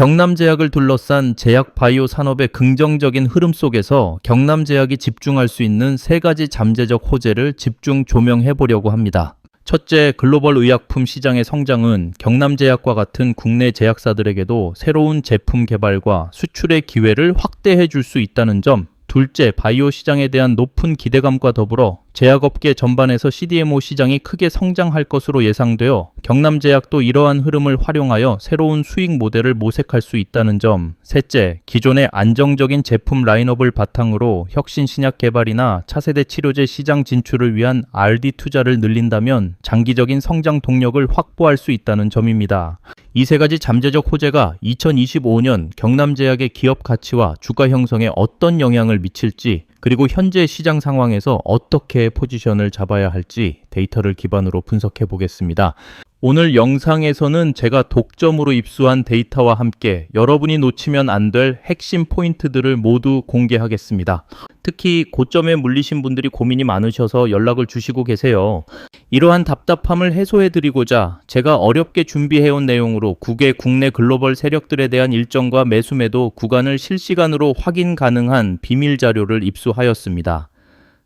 경남제약을 둘러싼 제약 바이오 산업의 긍정적인 흐름 속에서 경남제약이 집중할 수 있는 세 가지 잠재적 호재를 집중 조명해 보려고 합니다. 첫째, 글로벌 의약품 시장의 성장은 경남제약과 같은 국내 제약사들에게도 새로운 제품 개발과 수출의 기회를 확대해 줄 수 있다는 점. 둘째, 바이오 시장에 대한 높은 기대감과 더불어 제약업계 전반에서 CDMO 시장이 크게 성장할 것으로 예상되어 경남제약도 이러한 흐름을 활용하여 새로운 수익 모델을 모색할 수 있다는 점. 셋째, 기존의 안정적인 제품 라인업을 바탕으로 혁신 신약 개발이나 차세대 치료제 시장 진출을 위한 R&D 투자를 늘린다면 장기적인 성장 동력을 확보할 수 있다는 점입니다. 이 세 가지 잠재적 호재가 2025년 경남제약의 기업 가치와 주가 형성에 어떤 영향을 미칠지 그리고 현재 시장 상황에서 어떻게 포지션을 잡아야 할지 데이터를 기반으로 분석해 보겠습니다. 오늘 영상에서는 제가 독점으로 입수한 데이터와 함께 여러분이 놓치면 안 될 핵심 포인트들을 모두 공개하겠습니다. 특히 고점에 물리신 분들이 고민이 많으셔서 연락을 주시고 계세요. 이러한 답답함을 해소해드리고자 제가 어렵게 준비해온 내용으로 국외 국내 글로벌 세력들에 대한 일정과 매수매도 구간을 실시간으로 확인 가능한 비밀 자료를 입수하였습니다.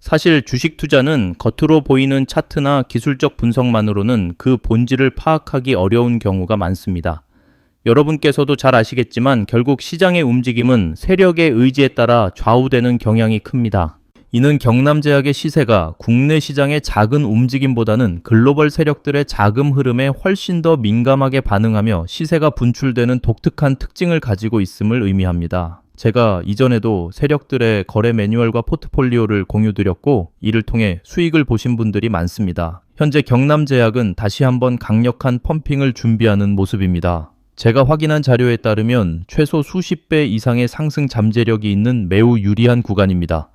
사실 주식 투자는 겉으로 보이는 차트나 기술적 분석만으로는 그 본질을 파악하기 어려운 경우가 많습니다. 여러분께서도 잘 아시겠지만 결국 시장의 움직임은 세력의 의지에 따라 좌우되는 경향이 큽니다. 이는 경남제약의 시세가 국내 시장의 작은 움직임보다는 글로벌 세력들의 자금 흐름에 훨씬 더 민감하게 반응하며 시세가 분출되는 독특한 특징을 가지고 있음을 의미합니다. 제가 이전에도 세력들의 거래 매뉴얼과 포트폴리오를 공유드렸고 이를 통해 수익을 보신 분들이 많습니다. 현재 경남제약은 다시 한번 강력한 펌핑을 준비하는 모습입니다. 제가 확인한 자료에 따르면 최소 수십 배 이상의 상승 잠재력이 있는 매우 유리한 구간입니다.